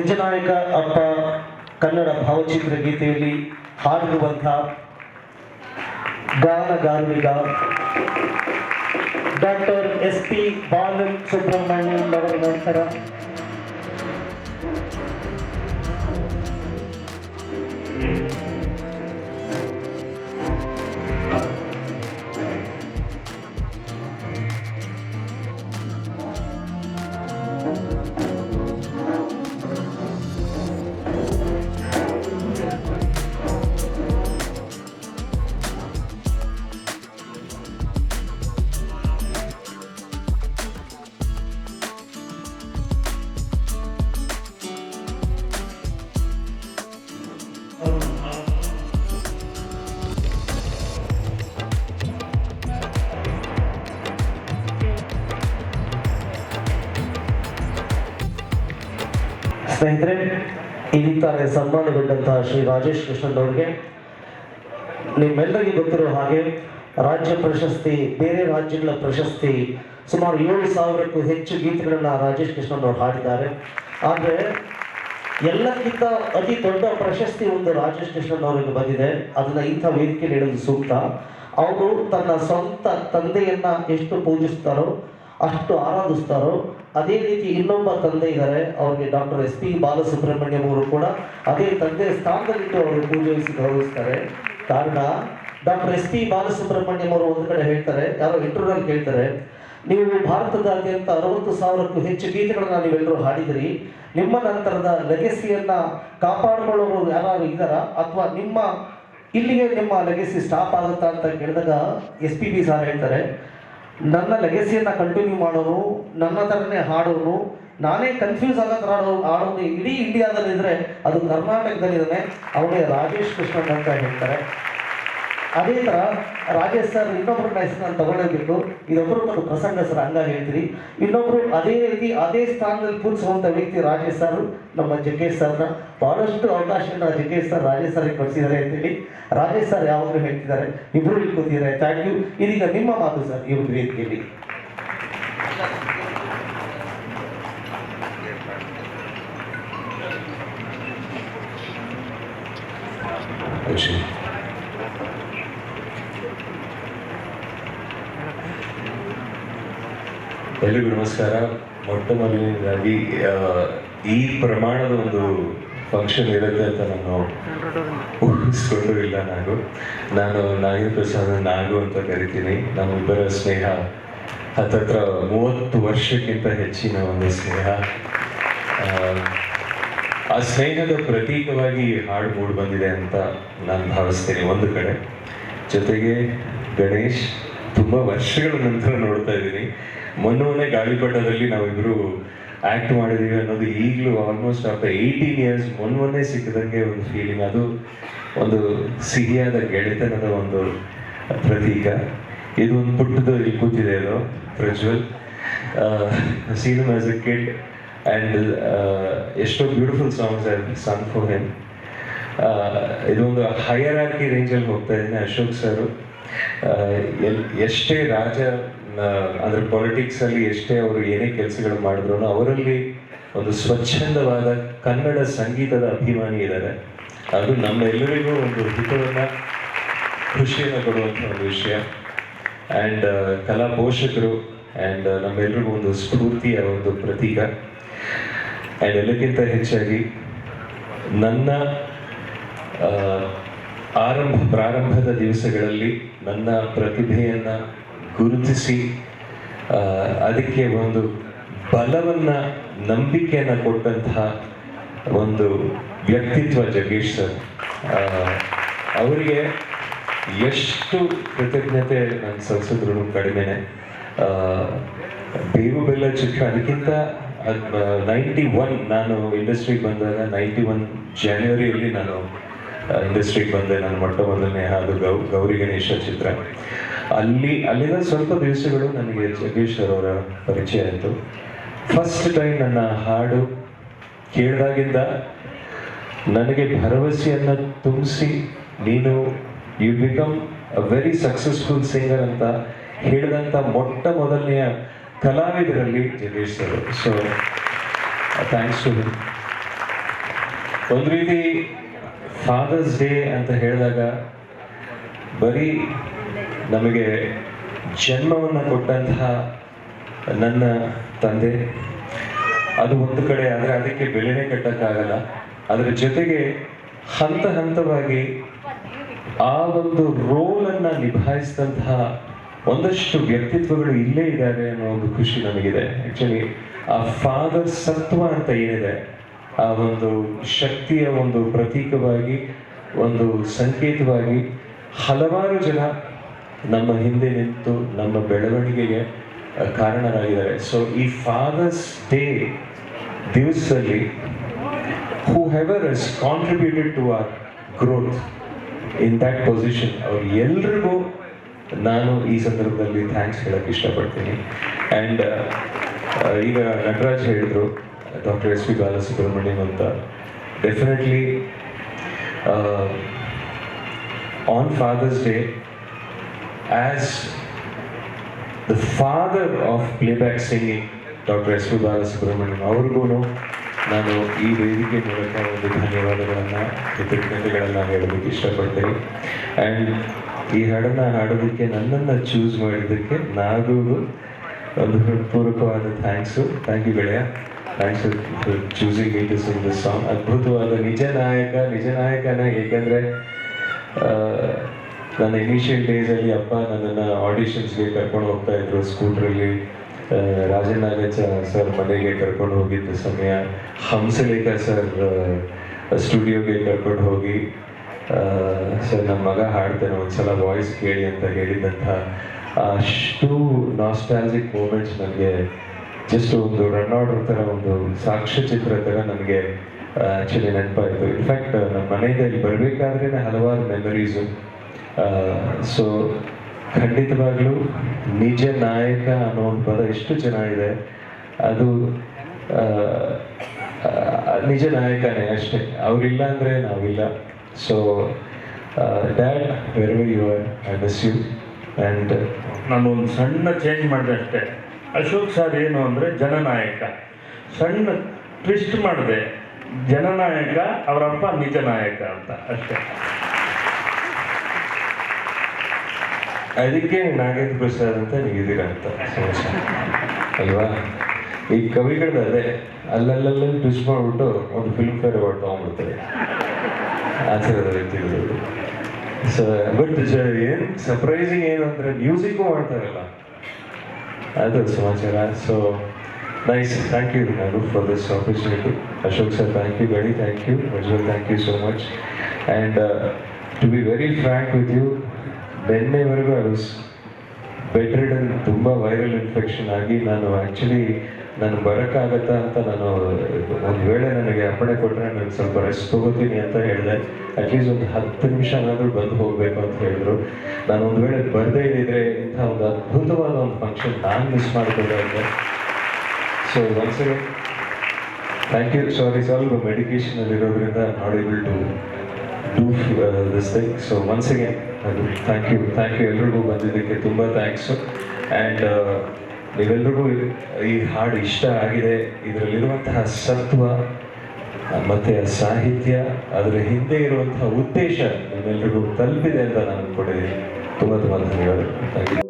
ನಿಜನಾಯಕ ಅಪ್ಪ ಕನ್ನಡ ಭಾವಚಿತ್ರ ಗೀತೆಯಲ್ಲಿ ಹಾಡಿರುವಂಥ ಗಾನಗಾರ್ಮಿಕ doctor S P Balan Subrahmanyam ಅವರ ನಂತರ ಸ್ನೇಹಿತರೆ ಇಲ್ಲಿ ತಾನೇ ಸನ್ಮಾನಗೊಂಡಂತಹ ಶ್ರೀ ರಾಜೇಶ್ ಕೃಷ್ಣನ್ ಅವರಿಗೆ ನಿಮ್ಮೆಲ್ಲರಿಗೂ ಗೊತ್ತಿರೋ ಹಾಗೆ ರಾಜ್ಯ ಪ್ರಶಸ್ತಿ, ಬೇರೆ ರಾಜ್ಯಗಳ ಪ್ರಶಸ್ತಿ, ಸುಮಾರು ಏಳು ಸಾವಿರಕ್ಕೂ ಹೆಚ್ಚು ಗೀತೆಗಳನ್ನ ರಾಜೇಶ್ ಕೃಷ್ಣನ್ ಅವರು ಹಾಡಿದ್ದಾರೆ. ಆದರೆ, ಎಲ್ಲಕ್ಕಿಂತ ಅತಿ ದೊಡ್ಡ ಪ್ರಶಸ್ತಿ ಒಂದು ರಾಜೇಶ್ ಕೃಷ್ಣನ್ ಅವರಿಗೆ ಬಂದಿದೆ. ಅದನ್ನ ಇಂಥ ವೇದಿಕೆ ನೀಡೋದು ಸೂಕ್ತ. ಅವರು ತನ್ನ ಸ್ವಂತ ತಂದೆಯನ್ನ ಎಷ್ಟು ಪೂಜಿಸ್ತಾರೋ ಅಷ್ಟು ಆರಾಧಿಸ್ತಾರೋ ಅದೇ ರೀತಿ ಇನ್ನೊಬ್ಬ ತಂದೆ ಇದ್ದಾರೆ. ಅವರಿಗೆ ಡಾಕ್ಟರ್ ಎಸ್ ಪಿ ಬಾಲಸುಬ್ರಹ್ಮಣ್ಯಂ ಅವರು ಕೂಡ ಅದೇ ತಂದೆ ಸ್ಥಾನದಲ್ಲಿಟ್ಟು ಅವರು ಪೂಜಿಸಿ ಗೌರವಿಸ್ತಾರೆ. ಕಾರಣ ಡಾಕ್ಟರ್ ಎಸ್ ಪಿ ಬಾಲಸುಬ್ರಹ್ಮಣ್ಯಂ ಅವರು ಒಂದು ಕಡೆ ಹೇಳ್ತಾರೆ, ಯಾರೋ ಇಂಟರ್ವ್ಯೂನಲ್ಲಿ ಕೇಳ್ತಾರೆ, ನೀವು ಭಾರತದಾದ್ಯಂತ ಅರವತ್ತು ಸಾವಿರಕ್ಕೂ ಹೆಚ್ಚು ಗೀತೆಗಳನ್ನ ನೀವೆಲ್ಲರೂ ಹಾಡಿದಿರಿ, ನಿಮ್ಮ ನಂತರದ ಲೆಗೆಸಿಯನ್ನ ಕಾಪಾಡಿಕೊಳ್ಳೋರು ಯಾರು ಇದ್ದಾರಾ? ಅಥವಾ ನಿಮ್ಮ ಇಲ್ಲಿಗೆ ನಿಮ್ಮ ಲೆಗೆಸಿ ಸ್ಟಾಪ್ ಆಗುತ್ತಾ ಅಂತ ಕೇಳಿದಾಗ ಎಸ್ ಪಿ ಬಿ ಸಾರ್ ಹೇಳ್ತಾರೆ ನನ್ನ ಲೆಗಸಿಯನ್ನು ಕಂಟಿನ್ಯೂ ಮಾಡೋನು, ನನ್ನ ಥರನೇ ಹಾಡೋನು, ನಾನೇ ಕನ್ಫ್ಯೂಸ್ ಆಗೋ ಥರ ಆಡೋ ಇಡೀ ಇಂಡಿಯಾದಲ್ಲಿ ಇದ್ರೆ ಅದು ಕರ್ನಾಟಕದಲ್ಲಿದ್ದಾನೆ, ಅವನೇ ರಾಜೇಶ್ ಕೃಷ್ಣನ್ ಅಂತ ಹೇಳ್ತಾರೆ. ಅದೇ ಥರ ರಾಜೇಶ್ ಸರ್ ಇನ್ನೊಬ್ಬರು ನಾನು ತಗೊಳ್ಳೇಬೇಕು ಇದೊಬ್ಬರು ಒಂದು ಪ್ರಸಂಗ ಸರ್ ಹಂಗಾಗಿ ಹೇಳ್ತೀರಿ. ಇನ್ನೊಬ್ಬರು ಅದೇ ರೀತಿ ಅದೇ ಸ್ಥಾನದಲ್ಲಿ ಕೂರಿಸುವಂಥ ವ್ಯಕ್ತಿ ರಾಜೇಶ್ ಸರ್ ನಮ್ಮ ಜಗ್ಗೇಶ್ ಸರ್ನ ಬಹಳಷ್ಟು ಅವಕಾಶಗಳನ್ನ ಜಗ್ಗೇಶ್ ಸರ್ ರಾಜೇಶ್ ಸರ್ಗೆ ಕೊಡಿಸಿದ್ದಾರೆ ಅಂತೇಳಿ ರಾಜೇಶ್ ಸರ್ ಯಾವಾಗಲೂ ಹೇಳ್ತಿದ್ದಾರೆ. ಇಬ್ಬರು ಇಲ್ಲಿ ಕೂತಿದ್ದಾರೆ ಥ್ಯಾಂಕ್ ಯು ಇದೀಗ ನಿಮ್ಮ ಮಾತು ಸರ್ ಈ ಒಂದು ವೇದಿಕೆಯಲ್ಲಿ. ಖುಷಿ ಎಲ್ರಿಗೂ ನಮಸ್ಕಾರ. ಮೊಟ್ಟ ಮೊದಲನೇದಾಗಿ ಈ ಪ್ರಮಾಣದ ಒಂದು ಫಂಕ್ಷನ್ ಇರುತ್ತೆ ಅಂತ ನಾನು ಊಹಿಸ್ಕೊಂಡು ಇಲ್ಲ ನಾನು. ನಾನು ನಾಗೇಂದ್ರ ಪ್ರಸಾದ್ ನಾಗು ಅಂತ ಕರಿತೀನಿ. ನಮ್ಮಿಬ್ಬರ ಸ್ನೇಹ ಹತ್ತತ್ರ ಮೂವತ್ತು ವರ್ಷಕ್ಕಿಂತ ಹೆಚ್ಚಿನ ಒಂದು ಸ್ನೇಹ. ಆ, ಸ್ನೇಹದ ಪ್ರತೀಕವಾಗಿ ಹಾಡು ಮೂಡಿ ಬಂದಿದೆ ಅಂತ ನಾನು ಭಾವಿಸ್ತೇನೆ ಒಂದು ಕಡೆ. ಜೊತೆಗೆ ಗಣೇಶ್ ತುಂಬ ವರ್ಷಗಳ ನಂತರ ನೋಡ್ತಾ ಮೊನ್ನೆ ಗಾಳಿಪಟದಲ್ಲಿ ನಾವಿಬ್ರು ಆಕ್ಟ್ ಮಾಡಿದೀವಿ ಅನ್ನೋದು ಈಗಲೂ ಆಲ್ಮೋಸ್ಟ್ ಆಫ್ಟರ್ ಏಯ್ಟೀನ್ ಇಯರ್ಸ್ ಮೊನ್ನೆ ಸಿಕ್ಕದಂಗೆ ಒಂದು ಫೀಲಿಂಗ್ ಅದು ಒಂದು ಸಿಹಿಯಾದ ಗೆಳೆತನದ ಒಂದು ಪ್ರತೀಕ. ಇದು ಒಂದು ಪುಟ್ಟದ ಇಲ್ಲಿ ಕೂತಿದೆ ಅದು, Prajwal. Seen as a kid and ಎಷ್ಟೋ beautiful songs sung for him ಇದೊಂದು ಹೈಯರ್ ಆರ್ಕಿ ರೇಂಜಲ್ಲಿ ಹೋಗ್ತಾ ಇದ್ದೀನಿ ಅಶೋಕ್ ಸರ್. ಎಷ್ಟೇ ರಾಜ ಅಂದ್ರೆ ಪಾಲಿಟಿಕ್ಸ್ ಅಲ್ಲಿ ಎಷ್ಟೇ ಅವರು ಏನೇ ಕೆಲಸಗಳು ಮಾಡಿದ್ರು ಅವರಲ್ಲಿ ಒಂದು ಸ್ವಚ್ಛಂದವಾದ ಕನ್ನಡ ಸಂಗೀತದ ಅಭಿಮಾನಿ ಇದ್ದಾರೆ. ಅದು ನಮ್ಮೆಲ್ಲರಿಗೂ ಒಂದು ಹಿತವನ್ನ, ಖುಷಿಯನ್ನು ಕೊಡುವಂಥ ಒಂದು ವಿಷಯ. ಆ್ಯಂಡ್ ಕಲಾ ಪೋಷಕರು ಆ್ಯಂಡ್ ನಮ್ಮೆಲ್ಲರಿಗೂ ಒಂದು ಸ್ಫೂರ್ತಿಯ ಒಂದು ಪ್ರತೀಕ. ಆ್ಯಂಡ್ ಎಲ್ಲಕ್ಕಿಂತ ಹೆಚ್ಚಾಗಿ ನನ್ನ ಆರಂಭ, ಪ್ರಾರಂಭದ ದಿವಸಗಳಲ್ಲಿ ನನ್ನ ಪ್ರತಿಭೆಯನ್ನು ಗುರುತಿಸಿ ಅದಕ್ಕೆ ಒಂದು ಬಲವನ್ನ ನಂಬಿಕೆಯನ್ನು ಕೊಟ್ಟಂತಹ ಒಂದು ವ್ಯಕ್ತಿತ್ವ ಜಗೀಶ್ ಸರ್. ಅವರಿಗೆ ಎಷ್ಟು ಕೃತಜ್ಞತೆ ನಾನು ಸಲ್ಲಿಸಿದ್ರು ಕಡಿಮೆನೆ. ಬೇವು ಬೆಲ್ಲ ಚಿತ್ರ ಅದಕ್ಕಿಂತ ನೈಂಟಿ ಒನ್ ನಾನು ಇಂಡಸ್ಟ್ರಿಗೆ ಬಂದಾಗ ನೈಂಟಿ ಒನ್ ಜಾನ್ವರಿಯಲ್ಲಿ ನಾನು ಇಂಡಸ್ಟ್ರಿಗೆ ಬಂದೆ. ನಾನು ಮೊಟ್ಟ ಮೊದಲನೇ, ಅದು ಗೌ, ಗೌರಿ ಗಣೇಶ ಚಿತ್ರ. ಅಲ್ಲಿ, ಅಲ್ಲಿನ ಸ್ವಲ್ಪ ದಿವಸಗಳು ನನಗೆ ಜಗೇಶ್ವರ್ ಅವರ ಪರಿಚಯ ಆಯಿತು. ಫಸ್ಟ್ ಟೈಮ್ ನನ್ನ ಹಾಡು ಕೇಳಿದಾಗಿಂದ ನನಗೆ ಭರವಸೆಯನ್ನು ತುಂಬಿಸಿ ನೀನು you become a very successful singer ಅಂತ ಹೇಳಿದಂಥ ಮೊಟ್ಟ ಮೊದಲನೆಯ ಕಲಾವಿದರಲ್ಲಿ Jaggesh so thanks to him ಒಂದು ರೀತಿ ಫಾದರ್ಸ್ ಡೇ ಅಂತ ಹೇಳಿದಾಗ ಬರೀ ನಮಗೆ ಜನ್ಮವನ್ನು ಕೊಟ್ಟಂತಹ ನನ್ನ ತಂದೆ, ಅದು ಒಂದು ಕಡೆ ಆದರೆ ಅದಕ್ಕೆ ಬೆಲೆನೇ ಕಟ್ಟಕ್ಕಾಗಲ್ಲ. ಅದರ ಜೊತೆಗೆ ಹಂತ ಹಂತವಾಗಿ ಆ ಒಂದು ರೋಲನ್ನು ನಿಭಾಯಿಸಿದಂತಹ ಒಂದಷ್ಟು ವ್ಯಕ್ತಿತ್ವಗಳು ಇಲ್ಲೇ ಇದ್ದಾರೆ ಅನ್ನೋ ಒಂದು ಖುಷಿ ನಮಗಿದೆ. ಆ್ಯಕ್ಚುಲಿ ಆ ಫಾದರ್ ಸತ್ವ ಅಂತ ಏನಿದೆ, ಆ ಒಂದು ಶಕ್ತಿಯ ಒಂದು ಪ್ರತೀಕವಾಗಿ, ಒಂದು ಸಂಕೇತವಾಗಿ ಹಲವಾರು ಜನ ನಮ್ಮ ಹಿಂದೆ ನಿಂತು ನಮ್ಮ ಬೆಳವಣಿಗೆಗೆ ಕಾರಣರಾಗಿದ್ದಾರೆ. ಸೊ ಈ ಫಾದರ್ಸ್ ಡೇ ದಿವಸದಲ್ಲಿ whoever is contributed to our growth in that position ಅವ್ರು ಎಲ್ರಿಗೂ ನಾನು ಈ ಸಂದರ್ಭದಲ್ಲಿ ಥ್ಯಾಂಕ್ಸ್ ಹೇಳಕ್ಕೆ ಇಷ್ಟಪಡ್ತೀನಿ. ಆ್ಯಂಡ್ ಈಗ ನಟರಾಜ್ ಹೇಳಿದರು ಡಾಕ್ಟರ್ ಎಸ್ ಪಿ ಬಾಲಸುಬ್ರಹ್ಮಣ್ಯಂ ಅಂತ. Definitely on father's day as the father of playback singing doctor S P Balasubrahmanyam ಅವ್ರಿಗೂ ನಾನು ಈ ವೇದಿಕೆ ಮೂಲಕ ಒಂದು ಧನ್ಯವಾದಗಳನ್ನು, ಕೃತಜ್ಞತೆಗಳನ್ನು ಹೇಳೋದಕ್ಕೆ ಇಷ್ಟಪಡ್ತೀನಿ. ಆ್ಯಂಡ್ ಈ ಹಾಡನ್ನು ಹಾಡೋದಕ್ಕೆ ನನ್ನನ್ನು ಚೂಸ್ ಮಾಡಿದ್ದಕ್ಕೆ ನಾಗೂ ಒಂದು ಹೃತ್ಪೂರ್ವಕವಾದ ಥ್ಯಾಂಕ್ಸು ಥ್ಯಾಂಕ್ ಯು ಗೆಳೆಯ. Thanks choosing me to sing this song ಅದ್ಭುತವಾದ ನಿಜ ನಾಯಕ, ನಿಜ ನಾಯಕನ, ಏಕೆಂದರೆ ನನ್ನ ಇನಿಷಿಯಲ್ ಡೇಸಲ್ಲಿ ಅಪ್ಪ ನನ್ನನ್ನು ಆಡಿಷನ್ಸ್ಗೆ ಕರ್ಕೊಂಡು ಹೋಗ್ತಾ ಇದ್ರು ಸ್ಕೂಟ್ರಲ್ಲಿ ರಾಜನ್ ನಾಗೇಚ ಸರ್ ಮನೆಗೆ ಕರ್ಕೊಂಡು ಹೋಗಿದ್ದ ಸಮಯ. ಹಂಸಲೇಖ ಸರ್ ಸ್ಟುಡಿಯೋಗೆ ಕರ್ಕೊಂಡು ಹೋಗಿ. ಸರ್ ನಮ್ಮ ಮಗ ಹಾಡ್ತಾನೆ, ಒಂದ್ಸಲ ವಾಯ್ಸ್ ಕೇಳಿ ಅಂತ ಹೇಳಿದಂಥ ಅಷ್ಟು ನಾಸ್ಟಾಲಜಿಕ್ ಮೂಮೆಂಟ್ಸ್ ನನಗೆ. ಜಸ್ಟ್ ಒಂದು ರನ್ ಆರ್ಡರ್ ಥರ ಒಂದು ಸಾಕ್ಷ್ಯಚಿತ್ರ ಥರ ನನಗೆ ಆ್ಯಕ್ಚುಲಿ ನೆನಪಾಯಿತು. ಇನ್ಫ್ಯಾಕ್ಟ್ ನಮ್ಮ ಮನೆಯಲ್ಲಿ ಇಲ್ಲಿ ಬರಬೇಕಾದ್ರೇ ಹಲವಾರು ಮೆಮರೀಸು ಸೊ ಖಂಡಿತವಾಗ್ಲೂ ನಿಜ ನಾಯಕ ಅನ್ನೋ ಒಂದು ಪದ ಎಷ್ಟು ಚೆನ್ನಾಗಿದೆ. ಅದು ನಿಜ ನಾಯಕನೇ ಅಷ್ಟೇ. ಅವರಿಲ್ಲ ಅಂದರೆ ನಾವಿಲ್ಲ. So dad where are you I miss you and ನಾನು ಒಂದು ಸಣ್ಣ ಚೇಂಜ್ ಮಾಡಿದೆ ಅಷ್ಟೇ. ಅಶೋಕ್ ಸರ್ ಏನು ಅಂದರೆ ಜನನಾಯಕ. ಸಣ್ಣ ಟ್ವಿಸ್ಟ್ ಮಾಡಿದೆ. ಜನನಾಯಕ, ಅವರಪ್ಪ ನಿಜ ನಾಯಕ ಅಂತ ಅಷ್ಟೇ. ಅದಕ್ಕೆ ನಾಗೇಂದ್ರ ಪ್ರಸಾದ್ ಅಂತ ನೀವಿದ್ದೀರ ಅಂತ ಸಮಸ್ಯೆ ಅಲ್ವಾ? ಈ ಕವಿಗಳದ್ದು ಅದೇ ಅಲ್ಲಲ್ಲಲ್ಲಿ ಟ್ವಿಸ್ಟ್ ಮಾಡಿಬಿಟ್ಟು ಒಂದು ಫಿಲ್ಮ್ ಫೇರ್ ಅವಾರ್ಡ್ ತೊಗೊಂಡ್ಬಿಡ್ತಾರೆ. ಆ ರೀತಿ ವ್ಯಕ್ತಿಗಳು ಸೊ ಬಟ್ ಏನು ಸರ್ಪ್ರೈಸಿಂಗ್ ಏನು ಅಂದರೆ ಮ್ಯೂಸಿಕ್ಕು ಮಾಡ್ತಾರಲ್ಲ. ಅದು ಸಮಾಚಾರ. ಸೊ ನೈಸ್ ಥ್ಯಾಂಕ್ ಯು ನಾನು for this opportunity Ashok sir thank you very thank you Prajwal thank you so much and to be very frank with you ನಿನ್ನೆವರೆಗೂ I was bedridden ತುಂಬ viral infection ಆಗಿ ನಾನು actually ನಾನು ಬರೋಕ್ಕಾಗತ್ತಾ ಅಂತ ನಾನು ಒಂದು ವೇಳೆ ನನಗೆ ಅಪ್ಪಣೆ ಕೊಟ್ಟರೆ ನಾನು ಸ್ವಲ್ಪ ರೆಸ್ಟ್ ತಗೋತೀನಿ ಅಂತ ಹೇಳಿದೆ. ಅಟ್ಲೀಸ್ಟ್ ಒಂದು ಹತ್ತು ನಿಮಿಷನಾದರೂ ಬಂದು ಹೋಗಬೇಕು ಅಂತ ಹೇಳಿದ್ರು. ನಾನು ಒಂದು ವೇಳೆ ಬರದೇ ಇದ್ದಿದ್ರೆ ಇಂಥ ಒಂದು ಅದ್ಭುತವಾದ ಒಂದು ಫಂಕ್ಷನ್ ನಾನು miss ಮಾಡ್ಬೋದಾಗಿದೆ so once again thank you sorry ಸ್ವಲ್ಪ ಮೆಡಿಕೇಶನಲ್ಲಿರೋದ್ರಿಂದ not able to do this thing so once again ಅದು ಥ್ಯಾಂಕ್ ಯು ಥ್ಯಾಂಕ್ ಯು ಎಲ್ರಿಗೂ ಬಂದಿದ್ದಕ್ಕೆ ತುಂಬ ಥ್ಯಾಂಕ್ಸು ಆ್ಯಂಡ್ ನೀವೆಲ್ರಿಗೂ ಈ ಹಾಡು ಇಷ್ಟ ಆಗಿದೆ. ಇದರಲ್ಲಿರುವಂತಹ ಸತ್ವ, ಮತ್ತು ಸಾಹಿತ್ಯ, ಅದರ ಹಿಂದೆ ಇರುವಂತಹ ಉದ್ದೇಶ ನಿಮ್ಮೆಲ್ರಿಗೂ ತಲುಪಿದೆ ಅಂತ ನಾನು ಅನ್ಕೊಂಡಿದ್ದೀನಿ ತುಂಬ ತುಂಬ ಧನ್ಯವಾದ ಥ್ಯಾಂಕ್ ಯು